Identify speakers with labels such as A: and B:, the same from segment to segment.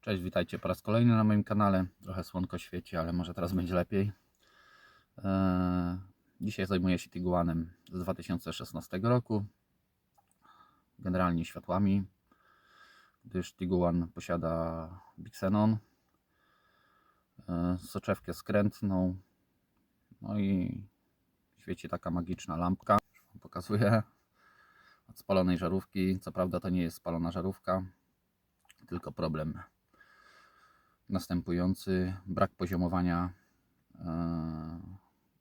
A: Cześć, witajcie po raz kolejny na moim kanale. Trochę słonko świeci, ale może teraz będzie lepiej. Eee, Dzisiaj zajmuję się Tiguanem z 2016 roku. Generalnie światłami, gdyż Tiguan posiada Bixenon, eee, soczewkę skrętną, no i świeci taka magiczna lampka. Pokazuję od spalonej żarówki. Co prawda to nie jest spalona żarówka, tylko problem następujący brak poziomowania e,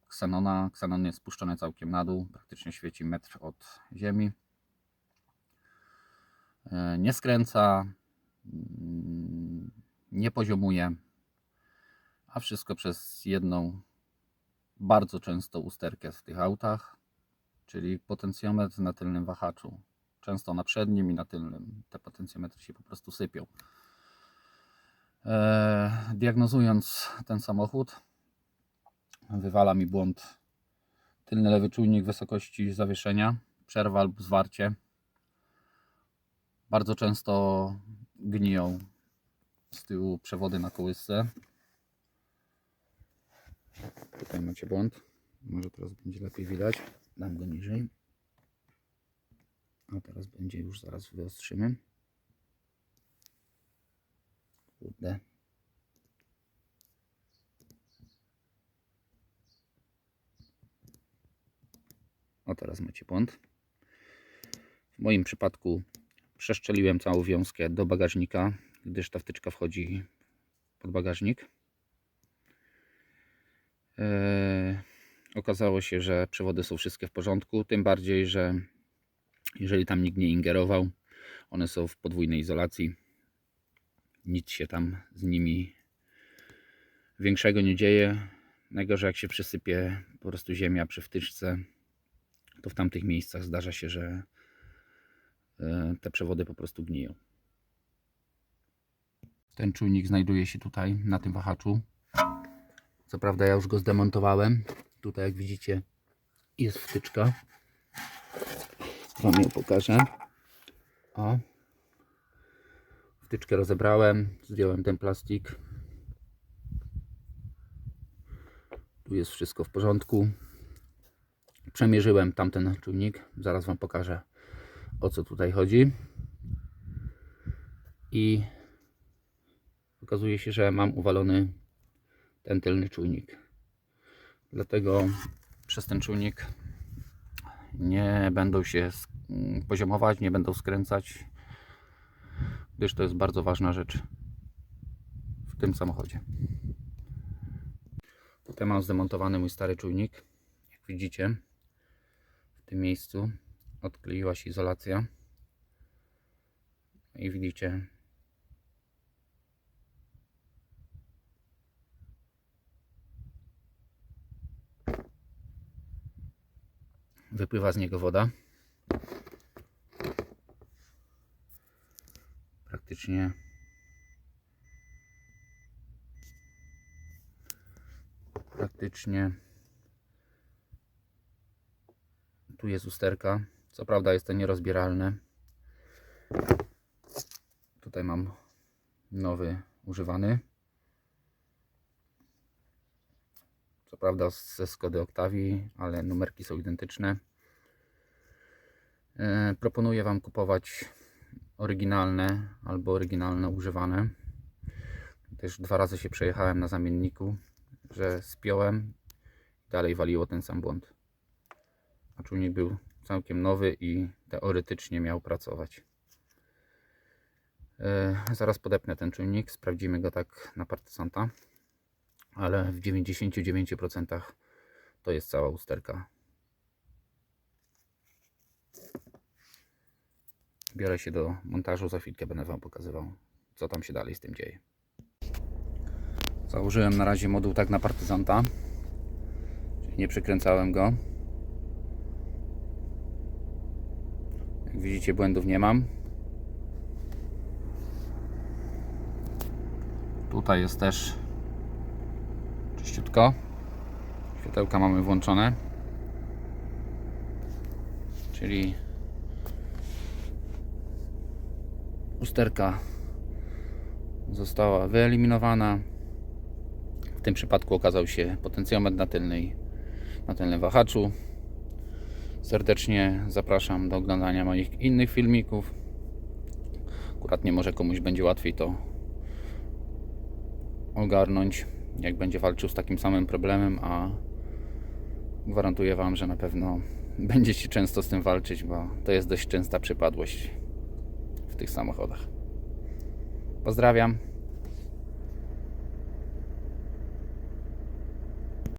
A: ksenona. Ksenon jest spuszczony całkiem na dół, praktycznie świeci metr od ziemi. E, Nie skręca, mm, nie poziomuje, a wszystko przez jedną bardzo często usterkę w tych autach, czyli potencjometr na tylnym wahaczu. Często na przednim i na tylnym. Te potencjometry się po prostu sypią. E, diagnozując ten samochód, wywala mi błąd tylny lewy czujnik wysokości zawieszenia, przerwa lub zwarcie. Bardzo często gniją z tyłu przewody na kołysce. Tutaj macie błąd. Może teraz będzie lepiej widać. Dam go niżej. A teraz będzie już zaraz wyostrzymy. Kurde. O, teraz macie błąd. W moim przypadku przeszczeliłem całą wiązkę do bagażnika, gdyż ta wtyczka wchodzi pod bagażnik. Eee, okazało się, że przewody są wszystkie w porządku, tym bardziej, że jeżeli tam nikt nie ingerował, one są w podwójnej izolacji nic się tam z nimi większego nie dzieje. Najgorzej jak się przysypie po prostu ziemia przy wtyczce, to w tamtych miejscach zdarza się, że e, te przewody po prostu gniją. Ten czujnik znajduje się tutaj na tym wahaczu. Co prawda ja już go zdemontowałem. Tutaj jak widzicie jest wtyczka. Wam ją pokażę. O, Wtyczkę rozebrałem, zdjąłem ten plastik. Tu jest wszystko w porządku. Przemierzyłem tamten czujnik. Zaraz Wam pokażę o co tutaj chodzi. I okazuje się, że mam uwalony ten tylny czujnik. Dlatego przez ten czujnik nie będą się poziomować, nie będą skręcać gdyż to jest bardzo ważna rzecz w tym samochodzie. Tutaj mam zdemontowany mój stary czujnik. Jak widzicie, w tym miejscu odkleiła się izolacja. I widzicie, wypływa z niego woda. Praktycznie praktycznie tu jest usterka. Co prawda jest to nierozbieralne. Tutaj mam nowy używany. Co prawda ze Skody Octavii ale numerki są identyczne. E, proponuję Wam kupować oryginalne albo oryginalne używane. Też dwa razy się przejechałem na zamienniku, że spiąłem dalej waliło ten sam błąd. A czujnik był całkiem nowy i teoretycznie miał pracować. E, zaraz podepnę ten czujnik, sprawdzimy go tak na partyzanta, ale w 99% to jest cała usterka. Biorę się do montażu, za chwilkę będę Wam pokazywał, co tam się dalej z tym dzieje. Założyłem na razie moduł tak na partyzanta, czyli nie przykręcałem go. Jak widzicie błędów nie mam. Tutaj jest też czyściutko. Światełka mamy włączone. Czyli usterka została wyeliminowana. W tym przypadku okazał się potencjometr na, tylnej, na tylnym wahaczu. Serdecznie zapraszam do oglądania moich innych filmików. Akurat nie może komuś będzie łatwiej to ogarnąć, jak będzie walczył z takim samym problemem, a gwarantuję Wam, że na pewno będziecie często z tym walczyć, bo to jest dość częsta przypadłość tych samochodach. Pozdrawiam.